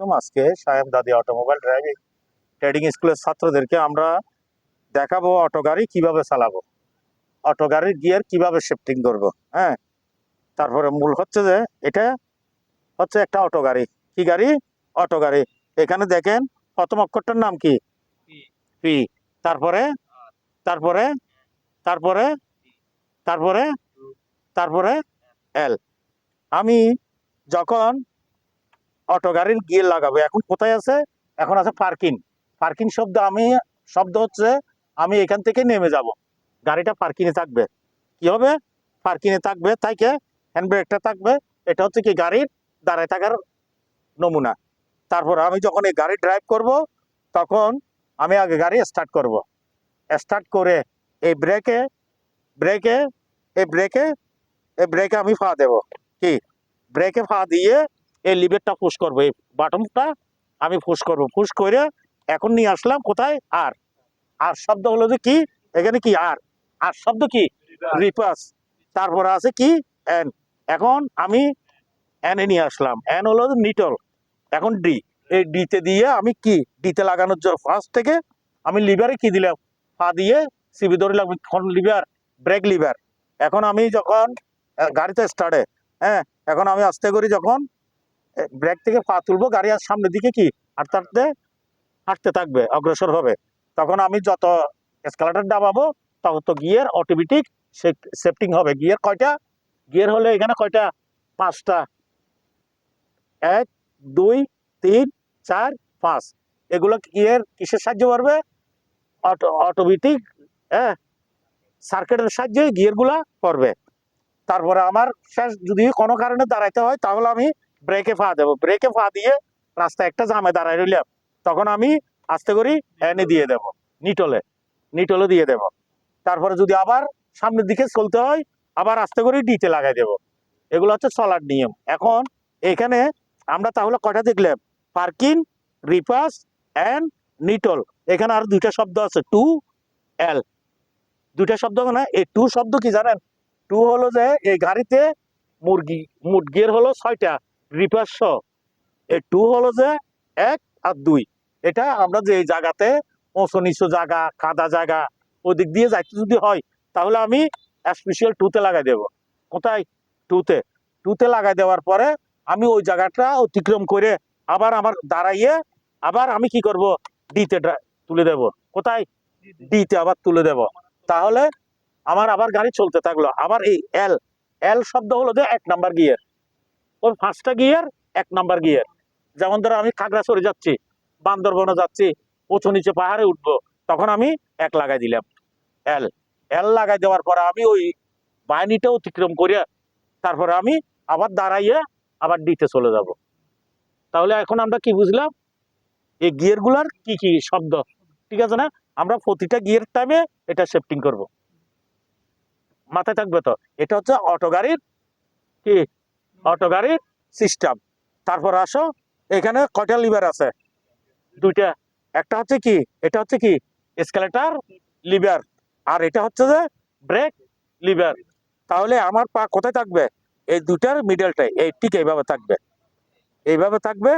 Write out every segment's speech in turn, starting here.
আলাইকুম আজকে সাহেব দাদি অটোমোবাইল ড্রাইভিং ট্রেডিং স্কুলের ছাত্রদেরকে আমরা দেখাবো অটো গাড়ি কীভাবে চালাবো অটো গাড়ির গিয়ার কীভাবে শিফটিং করব হ্যাঁ? তারপরে মূল হচ্ছে যে এটা হচ্ছে একটা অটো গাড়ি। কি গাড়ি? অটো গাড়ি। এখানে দেখেন প্রথম অক্ষরটার নাম কি? পি। তারপরে? তারপরে? তারপরে? তারপরে? তারপরে? এল। আমি যখন অটো গাড়ির গিয়ার লাগাবো। এখন কোথায় আছে? এখন আছে পার্কিং পার্কিং শব্দ আমি, শব্দ হচ্ছে আমি এখান থেকে নেমে যাব। গাড়িটা পার্কিংয়ে থাকবে। কি হবে? পার্কিংয়ে থাকবে, তাই কে? হ্যান্ড ব্রেকটা থাকবে। এটা হচ্ছে কি গাড়ির দাঁড়ায় থাকার নমুনা। তারপর আমি যখন এই গাড়ি ড্রাইভ করব, তখন আমি আগে গাড়ি স্টার্ট করব। স্টার্ট করে এই ব্রেকে ব্রেকে এই ব্রেকে এই ব্রেকে আমি ফা দেব। কি? ব্রেকে ফা দিয়ে এই লিভারটা পুশ করব। এই বাটনটা আমি পুশ করব। পুশ করে এখন নিয়ে আসলাম কোথায়? আর। আর শব্দ হলো যে কি? এখানে কি? আর। আর শব্দ কি? রিপাস তারপরে আছে কি? এন এখন আমি এনে নিয়ে আসলাম। এন হলো নিটল। এখন ডি এই ডিতে দিয়ে আমি কি? ডিতে লাগানোর জন্য ফার্স্ট থেকে আমি লিভারে কি দিলাম? পা দিয়ে সিবি ধরে লাগবে। Lever brake lever. এখন আমি যখন গাড়িতে স্টার্টে হ্যাঁ এখন আমি আস্তে করি যখন ব্রেক থেকে পা তুলবো, গাড়ি আর সামনের দিকে কি? হাঁটতে হাঁটতে হাঁটতে থাকবে, অগ্রসর হবে। তখন আমি যত স্কেলাটার দাবাবো তত তো গিয়ার অটোমেটিক সেফটিং হবে। গিয়ার কয়টা? গিয়ার হলে এখানে কয়টা? পাঁচটা। এক, দুই, তিন, চার, পাঁচ। এগুলো গিয়ার কিসের সাহায্য করবে অটো অটোমেটিক হ্যাঁ সার্কিটের সাহায্যে গিয়ারগুলা করবে তারপরে আমার শেষ যদি কোনো কারণে দাঁড়াইতে হয়, তাহলে আমি ব্রেকে ফা দেবো। ব্রেকে ফা দিয়ে রাস্তায় একটা জামে দাঁড়ায় রইলাম। তখন আমি আস্তে করি এনে দিয়ে দেব, নিটলে নিটলে দিয়ে দেব। তারপরে যদি আবার সামনের দিকে চলতে হয়, আবার আস্তে করে ডিতে লাগাই দেব। এগুলো হচ্ছে চলার নিয়ম। এখন এখানে আমরা তাহলে কটা দেখলাম? Parking reverse and neutral. এখানে আর দুইটা শব্দ আছে টু এল দুইটা শব্দ মানে এই টু শব্দ কি জানেন? টু হলো যে এই গাড়িতে মুরগি মুরগির হলো ছয়টা। রিপাস এই টু হলো যে এক আর দুই। এটা আমরা যে জায়গাতে উঁচু নিচু জায়গা, কাদা জায়গা ওদিক দিয়ে যাইতে যদি হয়, তাহলে আমি স্পেশাল টুতে লাগাই দেব। কোথায়? টুতে টুতে লাগাই দেওয়ার পরে আমি ওই জায়গাটা অতিক্রম করে আবার আমার দাঁড়াইয়ে আবার আমি কি করব? ডিতে তুলে দেব। কোথায়? ডিতে আবার তুলে দেব। তাহলে আমার আবার গাড়ি চলতে থাকল। আবার এই এল এল শব্দ হলো যে এক নাম্বার গিয়ার ওই পাঁচটা গিয়ার এক নাম্বার গিয়ার যেমন ধরো আমি খাগড়া খাগড়াছড়ি যাচ্ছি বান্দরবনে যাচ্ছি, উঁচু নিচে পাহাড়ে উঠবো, তখন আমি এক লাগাই দিলাম এল এল লাগাই দেওয়ার পরে আমি ওই বাহিনীটা অতিক্রম করিয়া তারপরে আমি আবার দাঁড়াইয়ে আবার ডিতে চলে যাব। তাহলে এখন আমরা কি বুঝলাম? এই গিয়ারগুলার কি কি শব্দ? ঠিক আছে না? আমরা প্রতিটা গিয়ার টাইমে এটা শিফটিং করব। মাথায় থাকবে তো? এটা হচ্ছে অটো গাড়ির কি অটো গাড়ির সিস্টেম তারপর আসো, এখানে কয়টা লিভার আছে? দুইটা। একটা হচ্ছে কি? এটা হচ্ছে কি? স্কেলেটার লিভার আর এটা হচ্ছে যে ব্রেক লিভার তাহলে আমার পা কোথায় থাকবে? এই দুটার মিডলটাই এই ঠিক এইভাবে থাকবে। এইভাবে থাকবে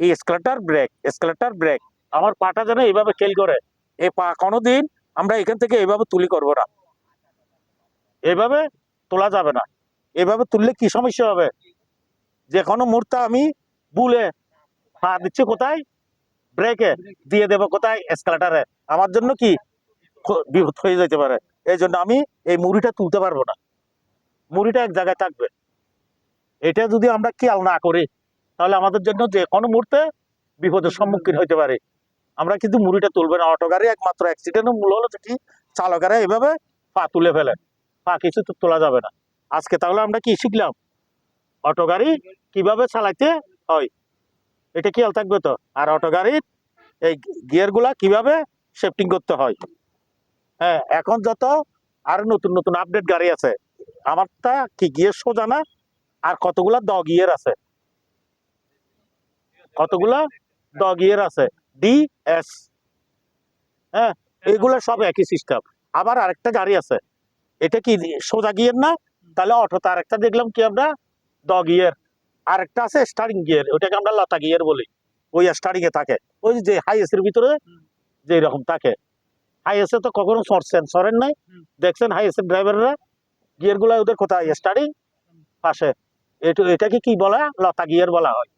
এই স্কেলেটার ব্রেক স্কেলেটার ব্রেক আমার পাটা যেন এইভাবে খেল করে। এই পা কোনোদিন আমরা এখান থেকে এইভাবে তুলি করব না। এভাবে তোলা যাবে না। এভাবে তুললে কি সমস্যা হবে? যে কোনো মুহূর্তে আমি বুলে পা দিচ্ছি, কোথায়? ব্রেকে দিয়ে দেবো, কোথায়? এসকালেটারে আমার জন্য কি বিপদ হয়ে যেতে পারে? এই জন্য আমি এই মুড়িটা তুলতে পারব না। মুড়িটা এক জায়গায় থাকবে। এটা যদি আমরা খেয়াল না করি, তাহলে আমাদের জন্য যে কোনো মুহূর্তে বিপদের সম্মুখীন হতে পারে। আমরা কিন্তু মুড়িটা তুলবে না। অটো গাড়ি একমাত্র অ্যাক্সিডেন্টের মূল হলো কি চালকেরা এভাবে পা তুলে ফেলেন। পা কিছু তো তোলা যাবে না। আজকে তাহলে আমরা কি শিখলাম? অটো গাড়ি কীভাবে চালাইতে হয়? এটা খেয়াল থাকবে তো? আর অটো গাড়ির এই গিয়ারগুলা কীভাবে শিফটিং করতে হয়? হ্যাঁ এখন যত আর নতুন নতুন আপডেট গাড়ি আছে, আমারটা কি গিয়ার সোজা না? আর কতগুলা দ গিয়ার আছে? কতগুলা দ গিয়ার আছে? ডি এস হ্যাঁ এগুলা সব একই সিস্টেম আবার আরেকটা গাড়ি আছে। এটা কি সোজা গিয়ার না? তাহলে অটোতে আরেকটা দেখলাম কি আমরা? দ গিয়ার আরেকটা আছে স্টারিং গিয়ার ওটাকে আমরা লতা গিয়ার বলি। ওই স্টার্টিং এ থাকে। ওই যে হাইয়েস্ট এর ভিতরে যে এরকম থাকে। হাইয়েস্টে তো কখনো সরছেন সরেন নাই। দেখছেন হাইয়েস্টের ড্রাইভাররা গিয়ারগুলা ওদের কোথায়? স্টার্টিং পাশে। এটা এটাকে কি বলা? লতা গিয়ার বলা হয়।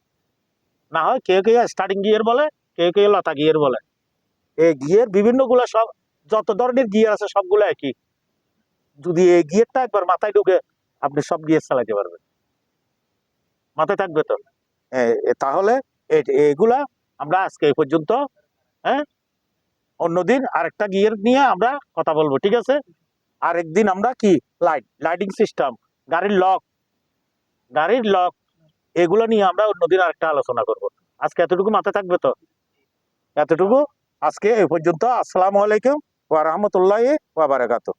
না হয় কেউ কেউ স্টার্টিং গিয়ার বলে কেউ কেউ লতা গিয়ার বলে। এই গিয়ার বিভিন্নগুলা সব যত ধরনের গিয়ার আছে সবগুলো একই। যদি এই গিয়ারটা একবার মাথায় ঢুকে আপনি সব গিয়ার চালাতে পারবেন। মাথায় থাকবে তো? এ তাহলে এগুলা আমরা আজকে এই পর্যন্ত হ্যাঁ? অন্যদিন আরেকটা গিয়ার নিয়ে আমরা কথা বলব, ঠিক আছে? আরেকদিন আমরা কি? লাইট, লাইটিং সিস্টেম, গাড়ির লক গাড়ির লক, এগুলো নিয়ে আমরা অন্যদিন আরেকটা আলোচনা করব। আজকে এতটুকু মাথায় থাকবে তো? এতটুকু? আজকে এই পর্যন্ত, আসসালামু আলাইকুম ওয়া রাহমাতুল্লাহি ওয়া বারাকাতুহু।